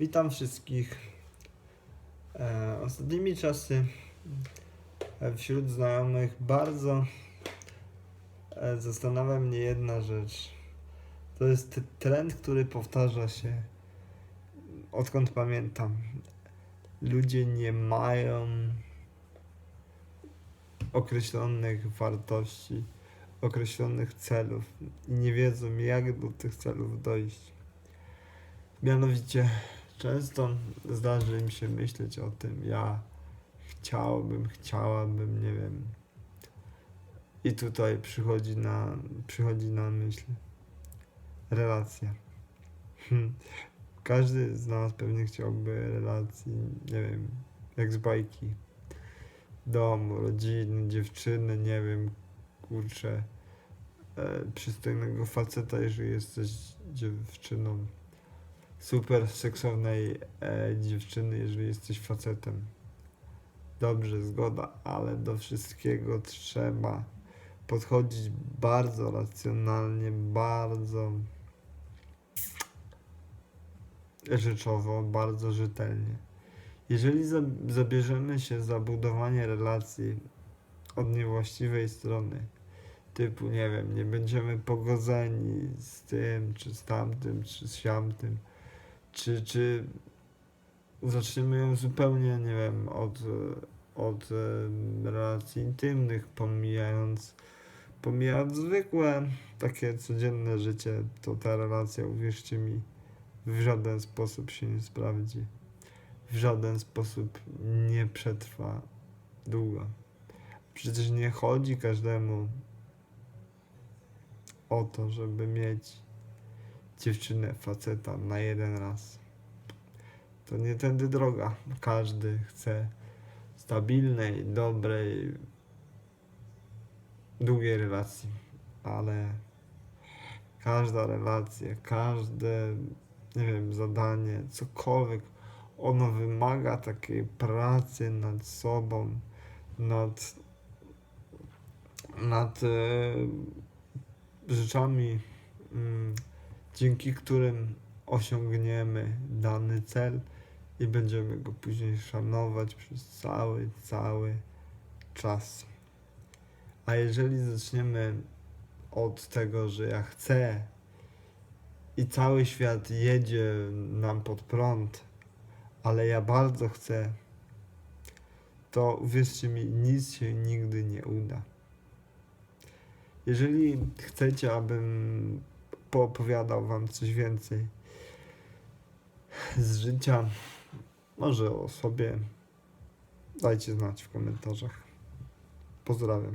Witam wszystkich. E, ostatnimi czasy e, wśród znajomych bardzo e, zastanawia mnie jedna rzecz. To jest trend, który powtarza się odkąd pamiętam. Ludzie nie mają określonych wartości, określonych celów i nie wiedzą, jak do tych celów dojść. Mianowicie, często zdarzy mi się myśleć o tym, ja chciałbym, chciałabym, nie wiem. I tutaj przychodzi na, przychodzi na myśl relacja. Hmm. Każdy z nas pewnie chciałby relacji, nie wiem, jak z bajki. Dom, rodziny, dziewczyny, nie wiem, kurczę, e, przystojnego faceta, jeżeli jesteś dziewczyną super seksownej e, dziewczyny, jeżeli jesteś facetem. Dobrze, zgoda, ale do wszystkiego trzeba podchodzić bardzo racjonalnie, bardzo rzeczowo, bardzo rzetelnie. Jeżeli za, zabierzemy się za budowanie relacji od niewłaściwej strony, typu, nie wiem, nie będziemy pogodzeni z tym, czy z tamtym, czy z siamtym, czy, czy zaczniemy ją zupełnie, nie wiem, od, od relacji intymnych, pomijając, pomijając zwykłe, takie codzienne życie, to ta relacja, uwierzcie mi, w żaden sposób się nie sprawdzi. W żaden sposób nie przetrwa długo. Przecież nie chodzi każdemu o to, żeby mieć dziewczynę, faceta na jeden raz. To nie tędy droga. Każdy chce stabilnej, dobrej, długiej relacji, ale każda relacja, każde, nie wiem, zadanie, cokolwiek, ono wymaga takiej pracy nad sobą, nad, nad e, rzeczami, mm, dzięki którym osiągniemy dany cel i będziemy go później szanować przez cały, cały czas. A jeżeli zaczniemy od tego, że ja chcę i cały świat jedzie nam pod prąd, ale ja bardzo chcę, to uwierzcie mi, nic się nigdy nie uda. Jeżeli chcecie, abym poopowiadał Wam coś więcej z życia, może o sobie, dajcie znać w komentarzach. Pozdrawiam.